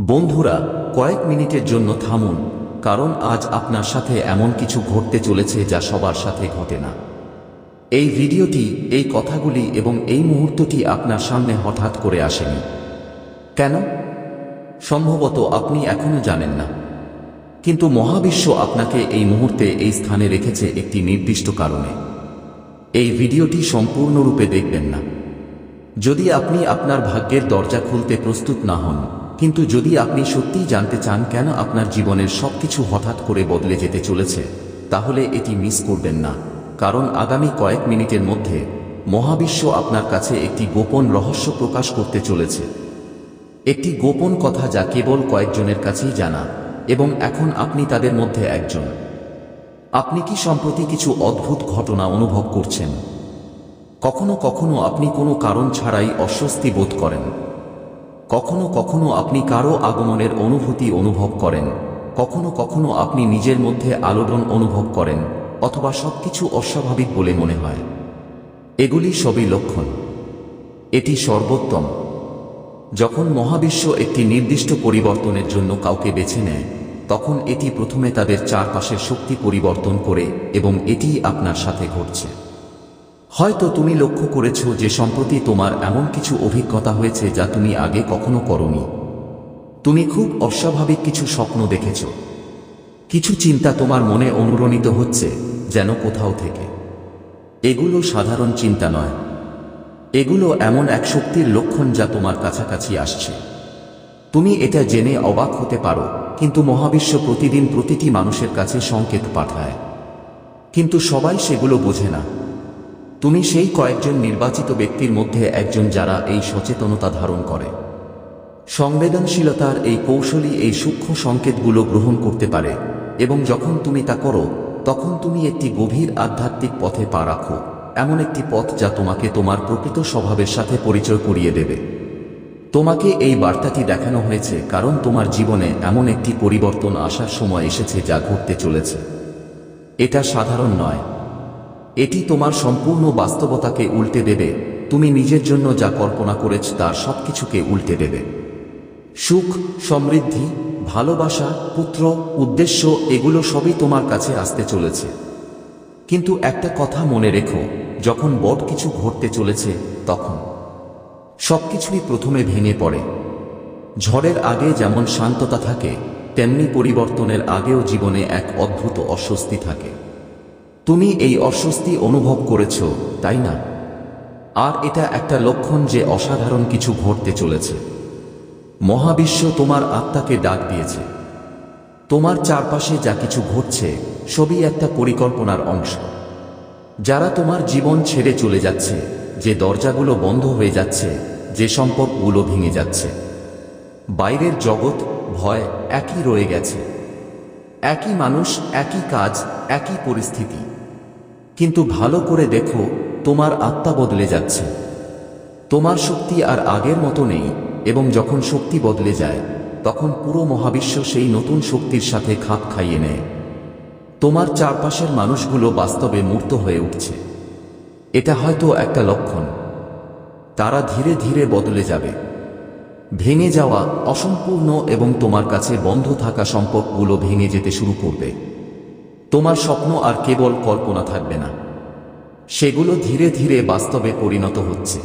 বন্ধুরা, কয়েক মিনিটের জন্য থামুন, কারণ আজ আপনার সাথে এমন কিছু ঘটতে চলেছে যা সবার সাথে ঘটে না। এই ভিডিওটি, এই কথাগুলি এবং এই মুহূর্তটি আপনার সামনে হঠাৎ করে আসেনি। কেন? সম্ভবত আপনি এখনও জানেন না। কিন্তু মহাবিশ্ব আপনাকে এই মুহূর্তে এই স্থানে রেখেছে একটি নির্দিষ্ট কারণে। এই ভিডিওটি সম্পূর্ণরূপে দেখবেন না। যদি আপনি আপনার ভাগ্যের দরজা খুলতে প্রস্তুত না হন কিন্তু যদি আপনি সত্যিই জানতে চান কেন আপনার জীবনের সবকিছু হঠাৎ করে বদলে যেতে চলেছে, তাহলে এটি মিস করবেন না। কারণ আগামী কয়েক মিনিটের মধ্যে মহাবিশ্ব আপনার কাছে একটি গোপন রহস্য প্রকাশ করতে চলেছে। একটি গোপন কথা যা কেবল কয়েকজনের কাছেই জানা, এবং এখন আপনি তাদের মধ্যে একজন। আপনি কি সম্প্রতি কিছু অদ্ভুত ঘটনা অনুভব করছেন? কখনো কখনো আপনি কোনো কারণ ছাড়াই অস্বস্তি বোধ করেন। কখনো কখনো আপনি কারও আগমনের অনুভূতি অনুভব করেন। কখনো কখনো আপনি নিজের মধ্যে আলোড়ন অনুভব করেন, অথবা সবকিছু অস্বাভাবিক বলে মনে হয়। এগুলি সবই লক্ষণ। এটি সর্বোত্তম। যখন মহাবিশ্ব একটি নির্দিষ্ট পরিবর্তনের জন্য কাউকে বেছে নেয়, তখন এটি প্রথমে তাদের চারপাশের শক্তি পরিবর্তন করে এবং এটিই আপনার সাথে ঘটছে। হয়তো তুমি লক্ষ্য করেছ যে সম্প্রতি তোমার এমন কিছু অভিজ্ঞতা হয়েছে যা তুমি আগে কখনো করনি। তুমি খুব অস্বাভাবিক কিছু স্বপ্ন দেখেছ। কিছু চিন্তা তোমার মনে অনুরণিত হচ্ছে, যেন কোথাও থেকে। এগুলো সাধারণ চিন্তা নয়। এগুলো এমন এক শক্তির লক্ষণ যা তোমার কাছাকাছি আসছে। তুমি এটা জেনে অবাক হতে পারো, কিন্তু মহাবিশ্ব প্রতিদিন প্রতিটি মানুষের কাছে সংকেত পাঠায়। কিন্তু সবাই সেগুলো বোঝে না। তুমি সেই কয়েকজন নির্বাচিত ব্যক্তির মধ্যে একজন যারা এই সচেতনতা ধারণ করে। সংবেদনশীলতার এই কৌশলী এই সূক্ষ্ম সংকেতগুলো গ্রহণ করতে পারে, এবং যখন তুমি তা করো, তখন তুমি একটি গভীর আধ্যাত্মিক পথে পা রাখো, এমন একটি পথ যা তোমাকে তোমার প্রকৃত স্বভাবের সাথে পরিচয় করিয়ে দেবে। তোমাকে এই বার্তাটি দেখানো হয়েছে কারণ তোমার জীবনে এমন একটি পরিবর্তন আসার সময় এসেছে যা ঘটতে চলেছে। এটা সাধারণ নয় এটি তোমার সম্পূর্ণ বাস্তবতাকে উল্টে দেবে। তুমি নিজের জন্য যা কল্পনা করেছ তার সবকিছুকে উল্টে দেবে। সুখ, সমৃদ্ধি, ভালোবাসা, পুত্র, উদ্দেশ্য, এগুলো সবই তোমার কাছে আসতে চলেছে। কিন্তু একটা কথা মনে রেখো, যখন বড় কিছু ঘটতে চলেছে, তখন সবকিছুই প্রথমে ভেঙে পড়ে। ঝড়ের আগে যেমন শান্ততা থাকে, তেমনি পরিবর্তনের আগেও জীবনে এক অদ্ভুত অস্বস্তি থাকে। তুমি এই অস্বস্তি অনুভব করেছ, তাই না? আর এটা একটা লক্ষণ যে অসাধারণ কিছু ঘটতে চলেছে। মহাবিশ্ব তোমার আত্মাকে ডাক দিয়েছে। তোমার চারপাশে যা কিছু ঘটছে, সবই একটা পরিকল্পনার অংশ। যারা তোমার জীবন ছেড়ে চলে যাচ্ছে, যে দরজাগুলো বন্ধ হয়ে যাচ্ছে, যে সম্পর্কগুলো ভেঙে যাচ্ছে, বাইরের জগৎ, ভয় একই রয়ে গেছে। একই মানুষ, একই কাজ, একই পরিস্থিতি। কিন্তু ভালো করে দেখো, তোমার আত্মা বদলে যাচ্ছে। তোমার শক্তি আর আগের মতো নেই, এবং যখন শক্তি বদলে যায়, তখন পুরো মহাবিশ্ব সেই নতুন শক্তির সাথে খাপ খাইয়ে নেয়। তোমার চারপাশের মানুষগুলো বাস্তবে মূর্ত হয়ে উঠছে। এটা হয়তো একটা লক্ষণ। তারা ধীরে ধীরে বদলে যাবে। ভেঙে যাওয়া, অসম্পূর্ণ এবং তোমার কাছে বন্ধ থাকা সম্পর্কগুলো ভেঙে যেতে শুরু করবে। তোমার স্বপ্ন আর কেবল কল্পনা থাকবে না। সেগুলো ধীরে ধীরে বাস্তবে পরিণত হচ্ছে।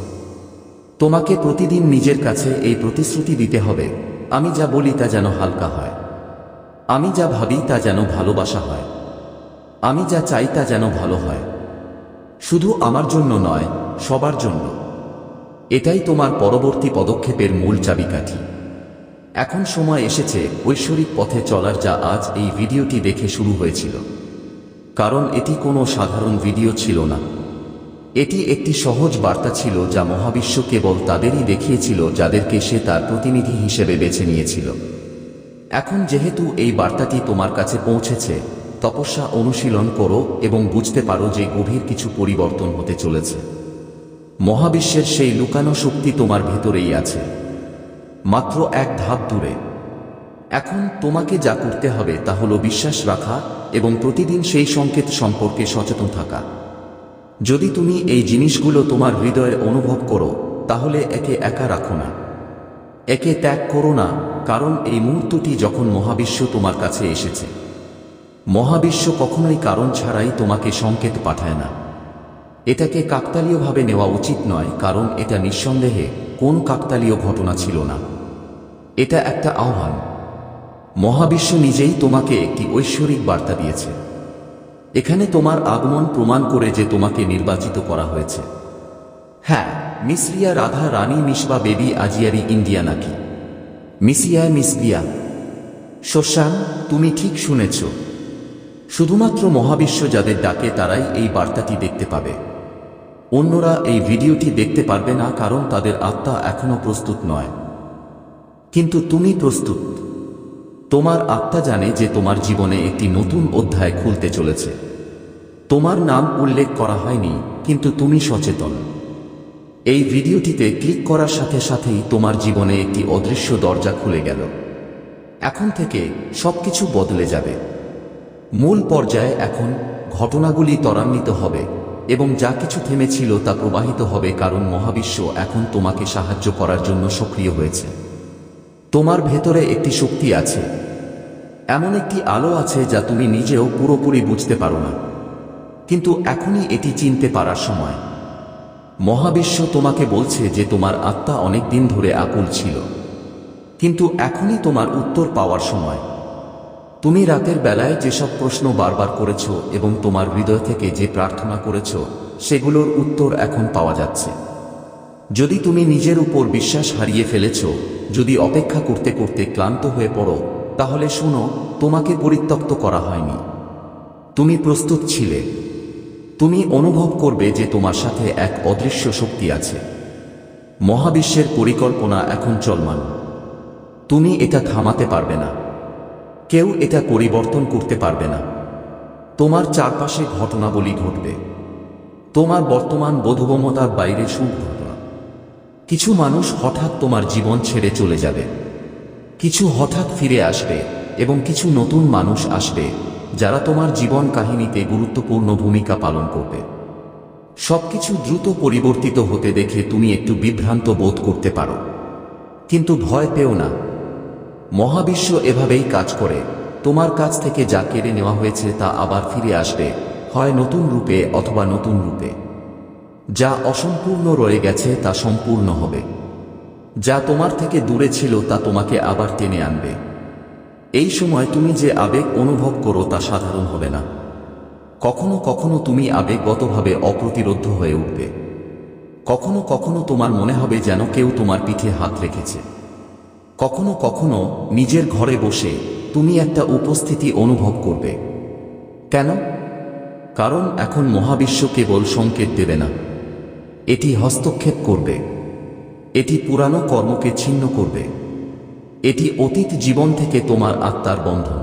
তোমাকে প্রতিদিন নিজের কাছে এই প্রতিশ্রুতি দিতে হবে, আমি যা বলি তা যেন হালকা হয়। আমি যা ভাবি তা যেন ভালোবাসা হয়। আমি যা চাই তা যেন ভালো হয়। শুধু আমার জন্য নয়, সবার জন্য। এটাই তোমার পরবর্তী পদক্ষেপের মূল চাবিকাঠি। এখন সময় এসেছে ঐশ্বরিক পথে চলার যা আজ এই ভিডিওটি দেখে শুরু হয়েছিল। কারণ এটি কোনো সাধারণ ভিডিও ছিল না। এটি একটি সহজ বার্তা ছিল যা মহাবিশ্ব কেবল তাদেরই দেখিয়েছিল যাদেরকে সে তার প্রতিনিধি হিসেবে বেছে নিয়েছিল। এখন যেহেতু এই বার্তাটি তোমার কাছে পৌঁছেছে, তপস্যা অনুশীলন করো এবং বুঝতে পারো যে গভীর কিছু পরিবর্তন হতে চলেছে। মহাবিশ্বের সেই লুকানো শক্তি তোমার ভেতরেই আছে। মাত্র এক ধাপ দূরে। এখন তোমাকে যা করতে হবে তা হলো বিশ্বাস রাখা এবং প্রতিদিন সেই সংকেত সম্পর্কে সচেতন থাকা। যদি তুমি এই জিনিসগুলো তোমার হৃদয়ে অনুভব করো, তাহলে একে একা রাখো না। একে ত্যাগ করো না, কারণ এই মুহূর্তটি যখন মহাবিশ্ব তোমার কাছে এসেছে। মহাবিশ্ব কখনোই কারণ ছাড়াই তোমাকে সংকেত পাঠায় না। এটাকে কাকতালীয়ভাবে নেওয়া উচিত নয়, কারণ এটা নিঃসন্দেহে কোন কাকতালীয় ঘটনা ছিল না। এটা একটা আহ্বান। মহাবিশ্ব নিজেই তোমাকে একটি ঐশ্বরিক বার্তা দিয়েছে। এখানে তোমার আগমন প্রমাণ করে যে তোমাকে নির্বাচিত করা হয়েছে। হ্যাঁ মিসরিয়া রাধা, রানী মিসবা বেবি আজিয়ারি ইন্ডিয়া নাকি? মিসিয়া মিসবিয়া শশান তুমি ঠিক শুনেছ। শুধুমাত্র মহাবিশ্ব যাদের ডাকে তারাই এই বার্তাটি দেখতে পাবে। অন্যরা এই ভিডিওটি দেখতে পারবে না কারণ তাদের আত্মা এখনও প্রস্তুত নয়। কিন্তু তুমি প্রস্তুত। তোমার আত্মা জানে যে তোমার জীবনে একটি নতুন অধ্যায় খুলতে চলেছে। তোমার নাম উল্লেখ করা হয়নি, কিন্তু তুমি সচেতন। এই ভিডিওটিতে ক্লিক করার সাথে সাথেই তোমার জীবনে একটি অদৃশ্য দরজা খুলে গেল। এখন থেকে সবকিছু বদলে যাবে। মূল পর্যায়ে এখন ঘটনাগুলি ত্বরান্বিত হবে। এবং যা কিছু থেমেছিল তা প্রবাহিত হবে কারণ মহাবিশ্ব এখন তোমাকে সাহায্য করার জন্য সক্রিয় হয়েছে। তোমার ভেতরে একটি শক্তি আছে। এমন একটি আলো আছে যা তুমি নিজেও পুরোপুরি বুঝতে পারো না। কিন্তু এখনই এটি চিনতে পারার সময়। মহাবিশ্ব তোমাকে বলছে যে তোমার আত্মা অনেক দিন ধরে আকুল ছিল। কিন্তু এখনই তোমার উত্তর পাওয়ার সময়। তুমি রাতের বেলায় যেসব প্রশ্ন বারবার করেছ এবং তোমার হৃদয় থেকে যে প্রার্থনা করেছ, সেগুলোর উত্তর এখন পাওয়া যাচ্ছে। যদি তুমি নিজের উপর বিশ্বাস হারিয়ে ফেলেছ, যদি অপেক্ষা করতে করতে ক্লান্ত হয়ে পড়ো, তাহলে শোনো, তোমাকে পরিত্যক্ত করা হয়নি। তুমি প্রস্তুত ছিলে। তুমি অনুভব করবে যে তোমার সাথে এক অদৃশ্য শক্তি আছে। মহাবিশ্বের পরিকল্পনা এখন চলমান। তুমি এটা থামাতে পারবে না। কেউ এটা পরিবর্তন করতে পারবে না। তোমার চারপাশে ঘটনাবলী ঘটবে। তোমার বর্তমান বোধগম্যতার বাইরে সুখ ঘটনা কিছু মানুষ হঠাৎ তোমার জীবন ছেড়ে চলে যাবে। কিছু হঠাৎ ফিরে আসবে এবং কিছু নতুন মানুষ আসবে যারা তোমার জীবন কাহিনীতে গুরুত্বপূর্ণ ভূমিকা পালন করবে। সবকিছু দ্রুত পরিবর্তিত হতে দেখে তুমি একটু বিভ্রান্ত বোধ করতে পারো। কিন্তু ভয় পেও না। মহাবিশ্ব এভাবেই কাজ করে। তোমার কাছ থেকে যা কেড়ে নেওয়া হয়েছে তা আবার ফিরে আসবে, হয় নতুন রূপে অথবা নতুন রূপে। যা অসম্পূর্ণ রয়ে গেছে তা সম্পূর্ণ হবে। যা তোমার থেকে দূরে ছিল তা তোমাকে আবার টেনে আনবে। এই সময় তুমি যে আবেগ অনুভব করো তা সাধারণ হবে না। কখনো কখনো তুমি আবেগগতভাবে অপ্রতিরোধ হয়ে উঠবে। কখনো কখনো তোমার মনে হবে যেন কেউ তোমার পিঠে হাত রেখেছে। কখনো কখনো নিজের ঘরে বসে তুমি একটা উপস্থিতি অনুভব করবে। কেন? কারণ এখন মহাবিশ্ব কেবল সংকেত দেবে না। এটি হস্তক্ষেপ করবে। এটি পুরানো কর্মকে ছিন্ন করবে। এটি অতীত জীবন থেকে তোমার আত্মার বন্ধন।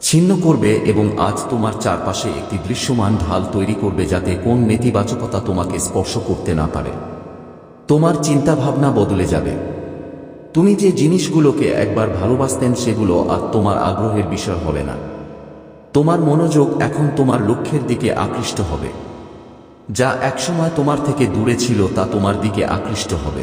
ছিন্ন করবে এবং আজ তোমার চারপাশে একটি দৃশ্যমান ঢাল তৈরি করবে যাতে কোন নেতিবাচকতা তোমাকে স্পর্শ করতে না পারে। তোমার চিন্তাভাবনা বদলে যাবে। তুমি যে জিনিসগুলোকে একবার ভালোবাসতেন সেগুলো আর তোমার আগ্রহের বিষয় হবে না। তোমার মনোযোগ এখন তোমার লক্ষ্যের দিকে আকৃষ্ট হবে। যা একসময় তোমার থেকে দূরে ছিল তা তোমার দিকে আকৃষ্ট হবে।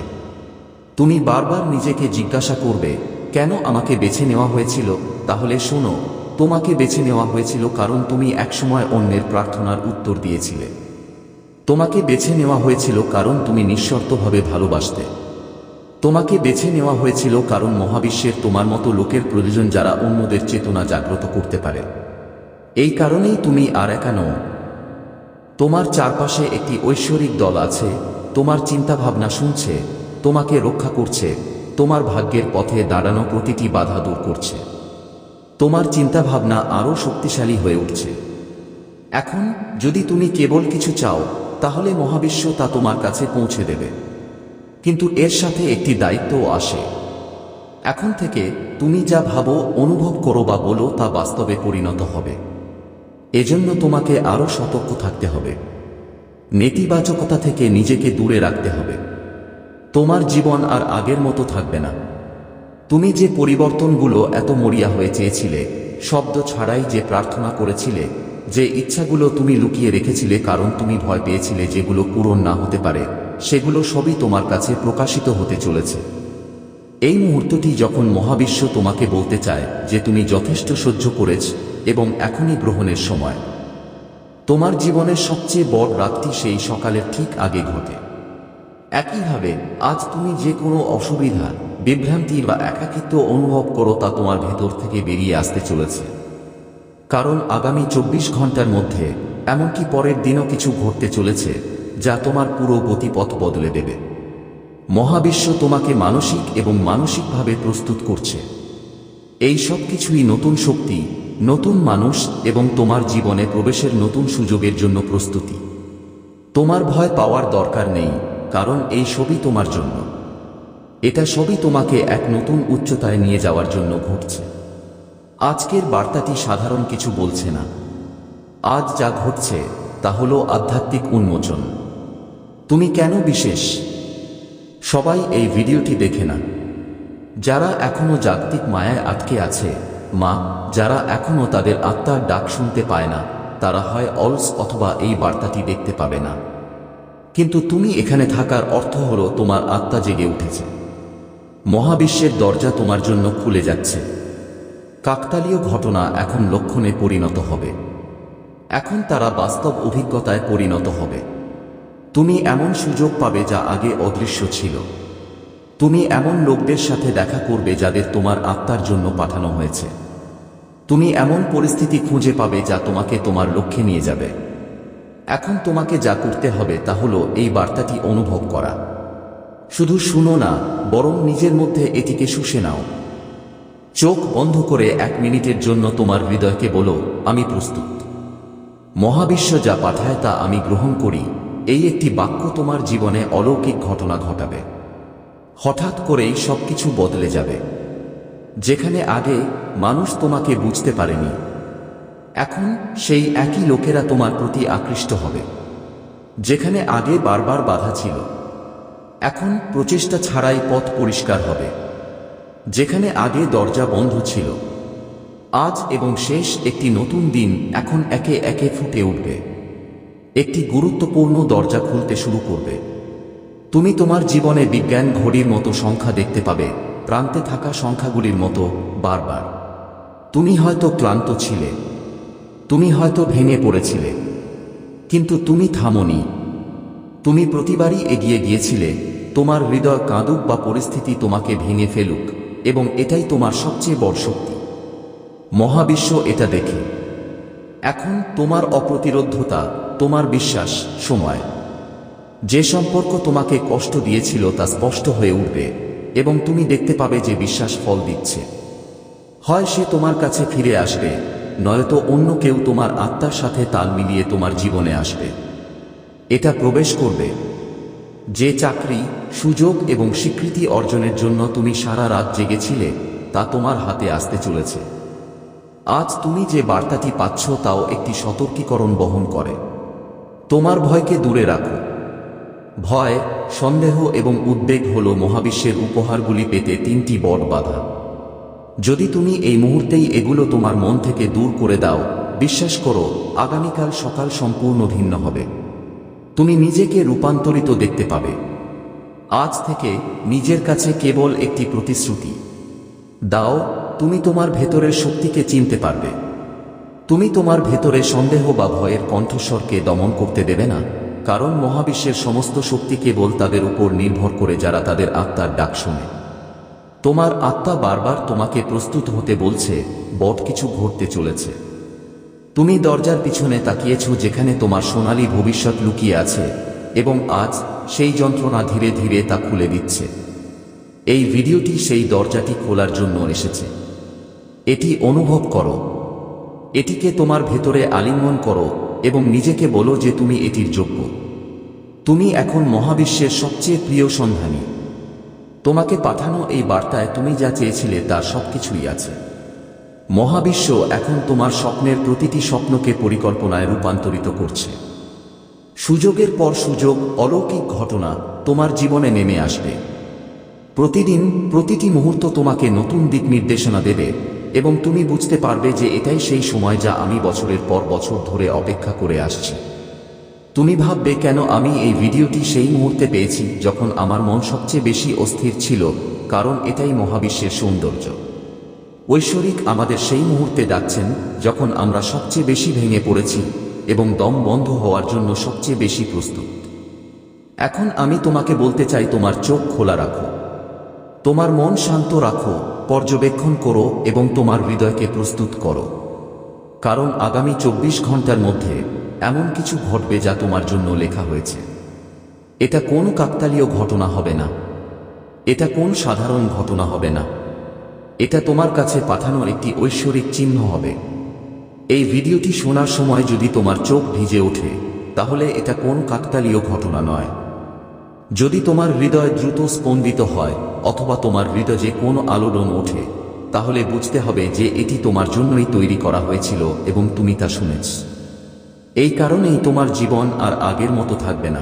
তুমি বারবার নিজেকে জিজ্ঞাসা করবে, কেন আমাকে বেছে নেওয়া হয়েছিল? তাহলে শোনো, তোমাকে বেছে নেওয়া হয়েছিল কারণ তুমি একসময় অন্যের প্রার্থনার উত্তর দিয়েছিলে। তোমাকে বেছে নেওয়া হয়েছিল কারণ তুমি নিঃশর্তভাবে ভালোবাসতে। তোমাকে বেছে নেওয়া হয়েছিল কারণ মহাবিশ্বের তোমার মতো লোকের প্রয়োজন যারা অন্যদের চেতনা জাগ্রত করতে পারে। এই কারণেই তুমি আর একা নও। তোমার চারপাশে একটি ঐশ্বরিক দল আছে, তোমার চিন্তাভাবনা শুনছে, তোমাকে রক্ষা করছে, তোমার ভাগ্যের পথে দাঁড়ানো প্রতিটি বাধা দূর করছে। তোমার চিন্তাভাবনা আরও শক্তিশালী হয়ে উঠছে। এখন যদি তুমি কেবল কিছু চাও, তাহলে মহাবিশ্ব তা তোমার কাছে পৌঁছে দেবে। কিন্তু এর সাথে একটি দায়িত্বও আসে। এখন থেকে তুমি যা ভাবো, অনুভব করো বা বলো তা বাস্তবে পরিণত হবে। এজন্য তোমাকে আরও সতর্ক থাকতে হবে। নেতিবাচকতা থেকে নিজেকে দূরে রাখতে হবে। তোমার জীবন আর আগের মতো থাকবে না। তুমি যে পরিবর্তনগুলো এত মরিয়া হয়ে চেয়েছিলে, শব্দ ছাড়াই যে প্রার্থনা করেছিলে, যে ইচ্ছাগুলো তুমি লুকিয়ে রেখেছিলে কারণ তুমি ভয় পেয়েছিলে যেগুলো পূরণ না হতে পারে সেগুলো সবই তোমার কাছে প্রকাশিত হতে চলেছে। এই মুহূর্তটি যখন মহাবিশ্ব তোমাকে বলতে চায় যে তুমি যথেষ্ট সহ্য করেছ এবং এখনই গ্রহণের সময়, তোমার জীবনের সবচেয়ে বড় রাতটি সেই সকালের ঠিক আগে ঘটে। একইভাবে, আজ তুমি যে কোনো অসুবিধা, বিভ্রান্তি বা একাকিত্ব অনুভব করো তা তোমার ভেতর থেকে বেরিয়ে আসতে চলেছে। কারণ আগামী চব্বিশ ঘণ্টার মধ্যে এমনকি পরের দিনও কিছু ঘটতে চলেছে যা তোমার পুরো গতিপথ বদলে দেবে। মহাবিশ্ব তোমাকে মানসিক এবং মানসিকভাবে প্রস্তুত করছে। এই সব কিছুই নতুন শক্তি, নতুন মানুষ এবং তোমার জীবনে প্রবেশের নতুন সুযোগের জন্য প্রস্তুতি। তোমার ভয় পাওয়ার দরকার নেই, কারণ এই সবই তোমার জন্য। এটা সবই তোমাকে এক নতুন উচ্চতায় নিয়ে যাওয়ার জন্য ঘটছে। আজকের বার্তাটি সাধারণ কিছু বলছে না। আজ যা ঘটছে, তা হল আধ্যাত্মিক উন্মোচন। তুমি কেন বিশেষ? সবাই এই ভিডিওটি দেখে না। যারা এখনও জাগতিক মায়ায় আটকে আছে, মা, যারা এখনও তাদের আত্মার ডাক শুনতে পায় না, তারা হয় অলস অথবা এই বার্তাটি দেখতে পাবে না। কিন্তু তুমি এখানে থাকার অর্থ হলো তোমার আত্মা জেগে উঠেছে। মহাবিশ্বের দরজা তোমার জন্য খুলে যাচ্ছে। কাকতালীয় ঘটনা এখন লক্ষণে পরিণত হবে। এখন তারা বাস্তব অভিজ্ঞতায় পরিণত হবে। তুমি এমন সুযোগ পাবে যা আগে অদৃশ্য ছিল। তুমি এমন লোকদের সাথে দেখা করবে যাদের তোমার আত্মার জন্য পাঠানো হয়েছে। তুমি এমন পরিস্থিতি খুঁজে পাবে যা তোমাকে তোমার লক্ষ্যে নিয়ে যাবে। এখন তোমাকে যা করতে হবে তা হলো এই বার্তাটি অনুভব করা। শুধু শুনো না, বরং নিজের মধ্যে এটিকে শুষে নাও। চোখ বন্ধ করে এক মিনিটের জন্য তোমার হৃদয়কে বলো, আমি প্রস্তুত। মহাবিশ্ব যা পাঠায় তা আমি গ্রহণ করি এই একটি বাক্য তোমার জীবনে অলৌকিক ঘটনা ঘটাবে। হঠাৎ করেই সবকিছু বদলে যাবে। যেখানে আগে মানুষ তোমাকে বুঝতে পারেনি, এখন সেই একই লোকেরা তোমার প্রতি আকৃষ্ট হবে। যেখানে আগে বারবার বাধা ছিল, এখন প্রচেষ্টা ছাড়াই পথ পরিষ্কার হবে। যেখানে আগে দরজা বন্ধ ছিল, আজ এবং শেষ একটি নতুন দিন এখন একে একে ফুটে উঠবে। একটি গুরুত্বপূর্ণ দরজা খুলতে শুরু করবে। তুমি তোমার জীবনে বিজ্ঞান ঘড়ির মতো সংখ্যা দেখতে পাবে, প্রান্তে থাকা সংখ্যাগুলির মতো বারবার। তুমি হয়তো ক্লান্ত ছিলে, তুমি হয়তো ভেঙে পড়েছিলে, কিন্তু তুমি থামনি। তুমি প্রতিবারই এগিয়ে গিয়েছিলে, তোমার হৃদয় কাঁদুক বা পরিস্থিতি তোমাকে ভেঙে ফেলুক, এবং এটাই তোমার সবচেয়ে বড় শক্তি। মহাবিশ্ব এটা দেখে। এখন তোমার অপ্রতিরোধ্যতা তোমার বিশ্বাস, সময়। যে সম্পর্ক তোমাকে কষ্ট দিয়েছিল তা স্পষ্ট হয়ে উঠবে এবং তুমি দেখতে পাবে যে বিশ্বাস ফল দিচ্ছে। হয় সে তোমার কাছে ফিরে আসবে, নয়তো অন্য কেউ তোমার আত্মার সাথে তাল মিলিয়ে তোমার জীবনে আসবে। এটা প্রবেশ করবে। যে চাকরি, সুযোগ এবং স্বীকৃতি অর্জনের জন্য তুমি সারা রাত জেগেছিলে, তা তোমার হাতে আসতে চলেছে। আজ তুমি যে বার্তাটি পাচ্ছ তাও একটি সতর্কীকরণ বহন করে। তোমার ভয়কে দূরে রাখো। ভয়, সন্দেহ এবং উদ্বেগ হল মহাবিশ্বের উপহারগুলি পেতে তিনটি বড় বাধা। যদি তুমি এই মুহূর্তেই এগুলো তোমার মন থেকে দূর করে দাও, বিশ্বাস করো, আগামীকাল সকাল সম্পূর্ণ ভিন্ন হবে। তুমি নিজেকে রূপান্তরিত দেখতে পাবে। আজ থেকে নিজের কাছে কেবল একটি প্রতিশ্রুতি। দাও তুমি তোমার ভেতরের শক্তিকে চিনতে পারবে। তুমি তোমার ভেতরে সন্দেহ বা ভয়ের কণ্ঠস্বরকে দমন করতে দেবে না, কারণ মহাবিশ্বের সমস্ত শক্তি কেবল তাদের উপর নির্ভর করে যারা তাদের আত্মার ডাক শোনে। তোমার আত্মা বারবার তোমাকে প্রস্তুত হতে বলছে, বট কিছু ঘটতে চলেছে। তুমি দরজার পিছনে তাকিয়েছ যেখানে তোমার সোনালী ভবিষ্যৎ লুকিয়ে আছে, এবং আজ সেই যন্ত্রণা ধীরে ধীরে তা খুলে দিচ্ছে। এই ভিডিওটি সেই দরজাটি খোলার জন্য এসেছে। এটি অনুভব করো। এটিকে তোমার ভেতরে আলিঙ্গন করো এবং নিজেকে বলো যে তুমি এটির যোগ্য। তুমি এখন মহাবিশ্বের সবচেয়ে প্রিয় সন্ধানী। তোমাকে পাঠানো এই বার্তায় তুমি যা চেয়েছিলে তার সবকিছুই আছে। মহাবিশ্ব এখন তোমার স্বপ্নের প্রতিটি স্বপ্নকে পরিকল্পনায় রূপান্তরিত করছে। সুযোগের পর সুযোগ, অলৌকিক ঘটনা তোমার জীবনে নেমে আসবে। প্রতিদিন, প্রতিটি মুহূর্ত তোমাকে নতুন দিক নির্দেশনা দেবে। এবং তুমি বুঝতে পারবে যে এটাই সেই সময় যা আমি বছরের পর বছর ধরে অপেক্ষা করে আসছি। তুমি ভাববে, কেন আমি এই ভিডিওটি সেই মুহূর্তে পেয়েছি যখন আমার মন সবচেয়ে বেশি অস্থির ছিল, কারণ এটাই মহাবিশ্বের সৌন্দর্য। ঐশ্বরিক আমাদের সেই মুহূর্তে ডাকছেন যখন আমরা সবচেয়ে বেশি ভেঙে পড়েছি এবং দম বন্ধ হওয়ার জন্য সবচেয়ে বেশি প্রস্তুত। এখন আমি তোমাকে বলতে চাই, তোমার চোখ খোলা রাখো। তোমার মন শান্ত রাখো। পর্যবেক্ষণ করো এবং তোমার হৃদয়কে প্রস্তুত করো। কারণ আগামী চব্বিশ ঘণ্টার মধ্যে এমন কিছু ঘটবে যা তোমার জন্য লেখা হয়েছে। এটা কোন কাকতালীয় ঘটনা হবে না। এটা কোন সাধারণ ঘটনা হবে না। এটা তোমার কাছে পাঠানো একটি ঐশ্বরিক চিহ্ন হবে। এই ভিডিওটি শোনার সময় যদি তোমার চোখ ভিজে ওঠে, তাহলে এটা কোন কাকতালীয় ঘটনা নয়। যদি তোমার হৃদয় দ্রুত স্পন্দিত হয়, অথবা তোমার হৃদয়ে কোনো আলোড়ন ওঠে, তাহলে বুঝতে হবে যে এটি তোমার জন্যই তৈরি করা হয়েছিল এবং তুমি তা শুনেছ। এই কারণেই তোমার জীবন আর আগের মতো থাকবে না।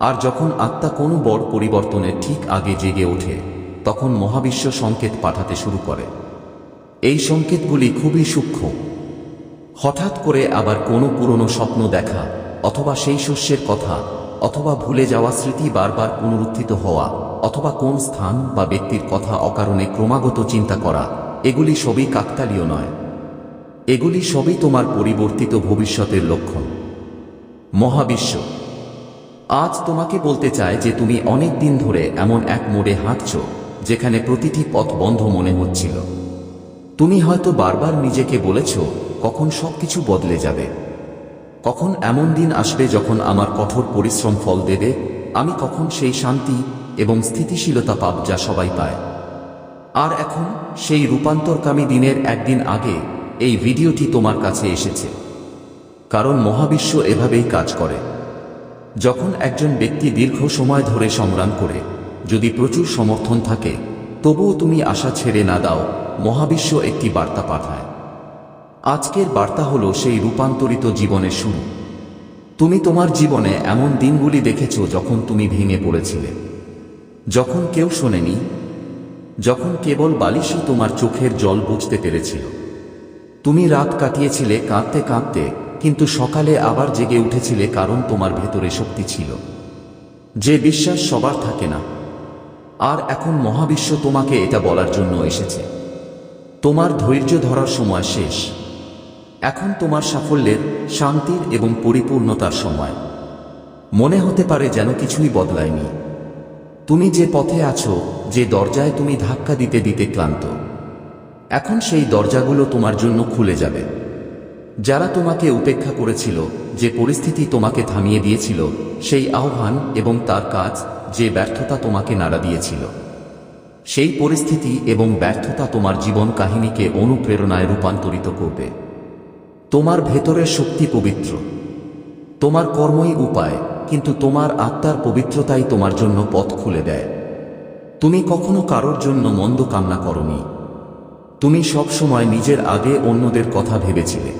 আর যখন আত্মা কোনো বড় পরিবর্তনের ঠিক আগে জেগে ওঠে, তখন মহাবিশ্ব সংকেত পাঠাতে শুরু করে। এই সংকেতগুলি খুবই সূক্ষ্ম। হঠাৎ করে আবার কোনো পুরনো স্বপ্ন দেখা, অথবা সেই শস্যের কথা অথবা ভুলে যাওয়া স্মৃতি বারবার পুনরুত্থিত হওয়া, অথবা কোন স্থান বা ব্যক্তির কথা অকারণে ক্রমাগত চিন্তা করা, এগুলি সবই কাকতালীয় নয়। এগুলি সবই তোমার পরিবর্তিত ভবিষ্যতের লক্ষণ। মহাবিশ্ব, আজ তোমাকে বলতে চায় যে তুমি অনেক দিন ধরে এমন এক মোড়ে হাঁটছ, যেখানে প্রতিটি পথ বন্ধ মনে হচ্ছিল। তুমি হয়তো বারবার নিজেকে বলেছ, কখন সবকিছু বদলে যাবে। কখন এমন দিন আসবে যখন আমার কঠোর পরিশ্রম ফল দেবে? আমি কখন সেই শান্তি এবং স্থিতিশীলতা পাব যা সবাই পায়। আর এখন, সেই রূপান্তরকামী দিনের একদিন আগে, এই ভিডিওটি তোমার কাছে এসেছে। কারণ মহাবিশ্ব এভাবেই কাজ করে। যখন একজন ব্যক্তি দীর্ঘ সময় ধরে সংগ্রাম করে, যদি প্রচুর সমর্থন থাকে, তবুও তুমি আশা ছেড়ে না দাও, মহাবিশ্ব একটি বার্তা পাঠায়। আজকের বার্তা হলো সেই রূপান্তরিত জীবনের শুরু। তুমি তোমার জীবনে এমন দিনগুলি দেখেছ যখন তুমি ভেঙে পড়েছিলে। যখন কেউ শোনেনি, যখন কেবল বালিশই তোমার চোখের জল বুঝতে পেরেছিল। তুমি রাত কাটিয়েছিলে কাঁদতে কাঁদতে, কিন্তু সকালে আবার জেগে উঠেছিলে কারণ তোমার ভেতরে শক্তি ছিল। যে বিশ্বাস সবার থাকে না। আর এখন মহাবিশ্ব তোমাকে এটা বলার জন্য এসেছে। তোমার ধৈর্য ধরার সময় শেষ। এখন তোমার সাফল্যের, শান্তির এবং পরিপূর্ণতার সময়। মনে হতে পারে যেন কিছুই বদলায়নি। তুমি যে পথে আছো, যে দরজায় তুমি ধাক্কা দিতে দিতে ক্লান্ত। এখন সেই দরজাগুলো তোমার জন্য খুলে যাবে। যারা তোমাকে উপেক্ষা করেছিল, যে পরিস্থিতি তোমাকে থামিয়ে দিয়েছিল, সেই আহ্বান এবং তার কাজ, যে ব্যর্থতা তোমাকে নাড়া দিয়েছিল। সেই পরিস্থিতি এবং ব্যর্থতা তোমার জীবন কাহিনীকে অনুপ্রেরণায় রূপান্তরিত করবে। তোমার ভেতরের শক্তি পবিত্র। তোমার কর্মই উপায়, কিন্তু তোমার আত্মার পবিত্রতাই তোমার জন্য পথ খুলে দেয়। তুমি কখনো কারোর জন্য মন্দ কামনা করনি। তুমি সব সময় নিজের আগে অন্যদের কথা ভেবেছিলে।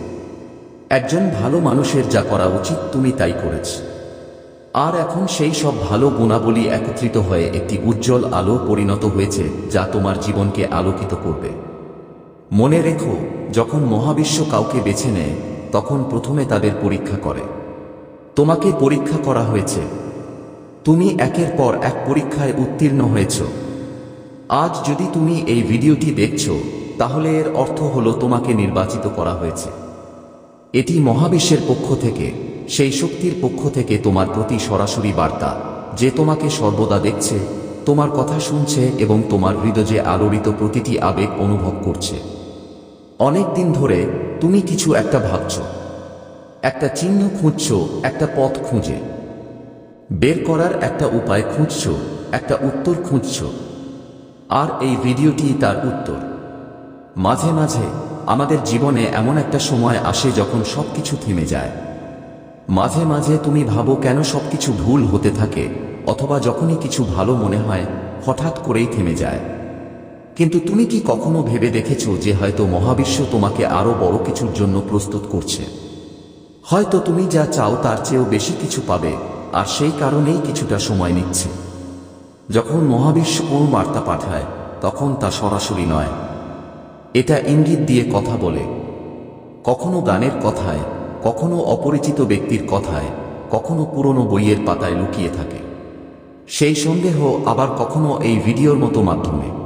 একজন ভালো মানুষের যা করা উচিত তুমি তাই করেছ। আর এখন সেই সব ভালো গুণাবলী একত্রিত হয়ে একটি উজ্জ্বল আলো পরিণত হয়েছে, যা তোমার জীবনকে আলোকিত করবে। মনে রেখো, যখন মহাবিশ্ব কাউকে বেছে নেয়, তখন প্রথমে তাদের পরীক্ষা করে। তোমাকে পরীক্ষা করা হয়েছে। তুমি একের পর এক পরীক্ষায় উত্তীর্ণ হয়েছ। আজ যদি তুমি এই ভিডিওটি দেখছ, তাহলে এর অর্থ হলো তোমাকে নির্বাচিত করা হয়েছে। এটি মহাবিশ্বের পক্ষ থেকে, সেই শক্তির পক্ষ থেকে তোমার প্রতি সরাসরি বার্তা, যে তোমাকে সর্বদা দেখছে, তোমার কথা শুনছে এবং তোমার হৃদয়ে আলোড়িত প্রতিটি আবেগ অনুভব করছে। অনেক দিন ধরে তুমি কিছু একটা ভাবছ। একটা চিহ্ন খুঁজছ, একটা পথ খুঁজে। বের করার একটা উপায় খুঁজছ, একটা উত্তর খুঁজছ। আর এই ভিডিওটি তার উত্তর। মাঝে মাঝে আমাদের জীবনে এমন একটা সময় আসে যখন সব কিছু থেমে যায়। মাঝে মাঝে তুমি ভাবো কেন সবকিছু ভুল হতে থাকে, অথবা যখনই কিছু ভালো মনে হয়, হঠাৎ করেই থেমে যায়। কিন্তু তুমি কি কখনো ভেবে দেখেছ যে হয়তো মহাবিশ্ব তোমাকে আরও বড় কিছুর জন্য প্রস্তুত করছে? হয়তো তুমি যা চাও তার চেয়েও বেশি কিছু পাবে, আর সেই কারণেই কিছুটা সময় নিচ্ছে। যখন মহাবিশ্ব কোনো বার্তা পাঠায়, তখন তা সরাসরি নয়। এটা ইঙ্গিত দিয়ে কথা বলে। কখনো গানের কথায়, কখনো অপরিচিত ব্যক্তির কথায়, কখনো পুরনো বইয়ের পাতায় লুকিয়ে থাকে। সেই সন্দেহ আবার কখনো এই ভিডিওর মতো মাধ্যমে।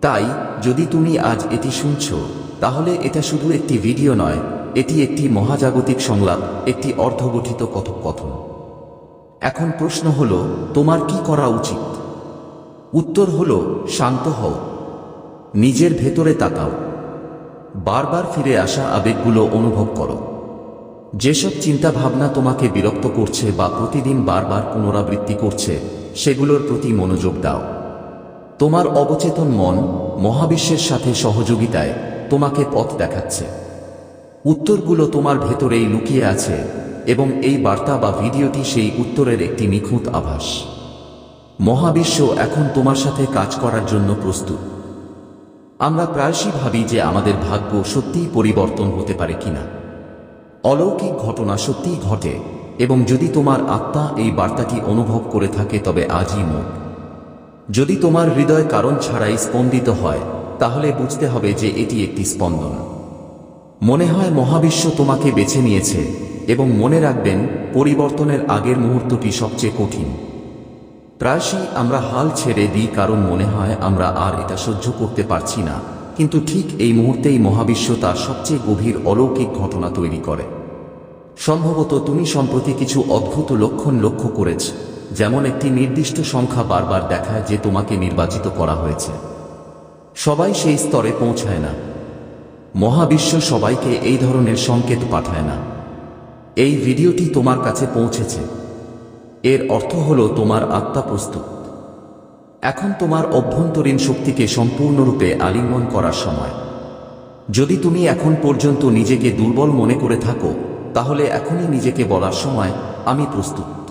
তাই, যদি তুমি আজ এটি শুনছ, তাহলে এটা শুধু একটি ভিডিও নয়, এটি একটি মহাজাগতিক সংলাপ, একটি অর্ধগঠিত কথোপকথন। এখন প্রশ্ন হল, তোমার কি করা উচিত? উত্তর হল, শান্ত হও। নিজের ভেতরে তাকাও। বারবার ফিরে আসা আবেগগুলো অনুভব করো। যেসব চিন্তা ভাবনা তোমাকে বিরক্ত করছে বা প্রতিদিন বারবার পুনরাবৃত্তি করছে, সেগুলোর প্রতি মনোযোগ দাও। তোমার অবচেতন মন মহাবিশ্বের সাথে সহযোগিতায় তোমাকে পথ দেখাচ্ছে। উত্তরগুলো তোমার ভেতরেই লুকিয়ে আছে এবং এই বার্তা বা ভিডিওটি সেই উত্তরের একটি নিখুঁত আভাস। মহাবিশ্ব এখন তোমার সাথে কাজ করার জন্য প্রস্তুত। আমরা প্রায়শই ভাবি যে আমাদের ভাগ্য সত্যিই পরিবর্তন হতে পারে কিনা। অলৌকিক ঘটনা সত্যিই ঘটে এবং যদি তোমার আত্মা এই বার্তাটি অনুভব করে থাকে তবে আজই মুখ যদি তোমার হৃদয় কারণ ছাড়াই স্পন্দিত হয়, তাহলে বুঝতে হবে যে এটি একটি স্পন্দন। মনে হয় মহাবিশ্ব তোমাকে বেছে নিয়েছে, এবং মনে রাখবেন, পরিবর্তনের আগের মুহূর্তটি সবচেয়ে কঠিন। প্রায়শই আমরা হাল ছেড়ে দিই কারণ মনে হয় আমরা আর এটা সহ্য করতে পারছি না, কিন্তু ঠিক এই মুহূর্তেই মহাবিশ্ব তার সবচেয়ে গভীর অলৌকিক ঘটনা তৈরি করে। সম্ভবত তুমি সম্প্রতি কিছু অদ্ভুত লক্ষণ লক্ষ্য করেছ। যেমন একটি নির্দিষ্ট সংখ্যা বারবার দেখায় যে তোমাকে নির্বাচিত করা হয়েছে। সবাই সেই স্তরে পৌঁছায় না। মহাবিশ্ব সবাইকে এই ধরনের সংকেত পাঠায় না। এই ভিডিওটি তোমার কাছে পৌঁছেছে। এর অর্থ হল তোমার আত্মা প্রস্তুত। এখন তোমার অভ্যন্তরীণ শক্তিকে সম্পূর্ণরূপে আলিঙ্গন করার সময়। যদি তুমি এখন পর্যন্ত নিজেকে দুর্বল মনে করে থাকো, তাহলে এখনই নিজেকে বলার সময়, আমি প্রস্তুত।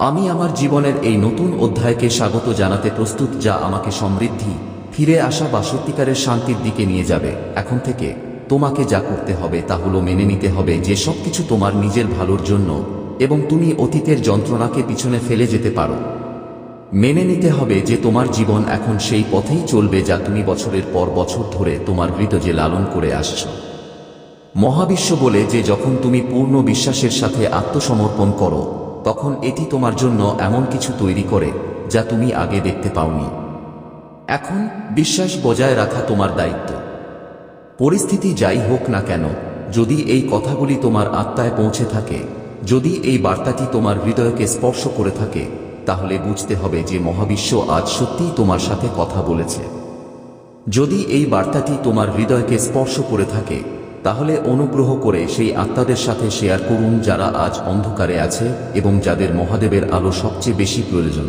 আমি আমার জীবনের এই নতুন অধ্যায়কে স্বাগত জানাতে প্রস্তুত যা আমাকে সমৃদ্ধি, ফিরে আসা বা সত্যিকারের শান্তির দিকে নিয়ে যাবে। এখন থেকে তোমাকে যা করতে হবে তা হলো মেনে নিতে হবে যে সবকিছু তোমার নিজের ভালোর জন্য এবং তুমি অতীতের যন্ত্রণাকে পিছনে ফেলে যেতে পারো। মেনে নিতে হবে যে তোমার জীবন এখন সেই পথেই চলবে যা তুমি বছরের পর বছর ধরে তোমার হৃদয়ে লালন করে আসছো। মহাবিশ্ব বলে যে যখন তুমি পূর্ণ বিশ্বাসের সাথে আত্মসমর্পণ করো তখন এটি তোমার জন্য এমন কিছু তৈরি করে, যা তুমি আগে দেখতে পাওনি। এখন বিশ্বাস বজায় রাখা তোমার দায়িত্ব। পরিস্থিতি যাই হোক না কেন, যদি এই কথাগুলি তোমার আত্মায় পৌঁছে থাকে, যদি এই বার্তাটি তোমার হৃদয়কে স্পর্শ করে থাকে, তাহলে বুঝতে হবে যে মহাবিশ্ব আজ সত্যিই তোমার সাথে কথা বলেছে। যদি এই বার্তাটি তোমার হৃদয়কে স্পর্শ করে থাকে তাহলে অনুগ্রহ করে সেই আত্মাদের সাথে শেয়ার করুন যারা আজ অন্ধকারে আছে এবং যাদের মহাদেবের আলো সবচেয়ে বেশি প্রয়োজন।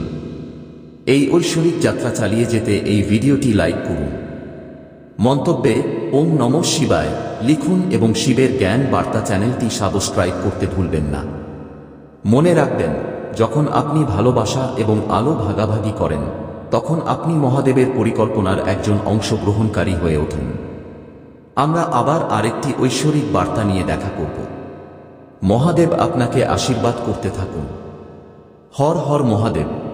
এই ঐশ্বরিক যাত্রা চালিয়ে যেতে এই ভিডিওটি লাইক করুন। মন্তব্যে, ওম নম শিবায়, লিখুন এবং শিবের জ্ঞান বার্তা চ্যানেলটি সাবস্ক্রাইব করতে ভুলবেন না। মনে রাখবেন, যখন আপনি ভালোবাসা এবং আলো ভাগাভাগি করেন, তখন আপনি মহাদেবের পরিকল্পনার একজন অংশগ্রহণকারী হয়ে ওঠেন। আমরা আবার আরেকটি ঐশ্বরিক বার্তা নিয়ে দেখা করব। মহাদেব আপনাকে আশীর্বাদ করতে থাকুন। হর হর মহাদেব।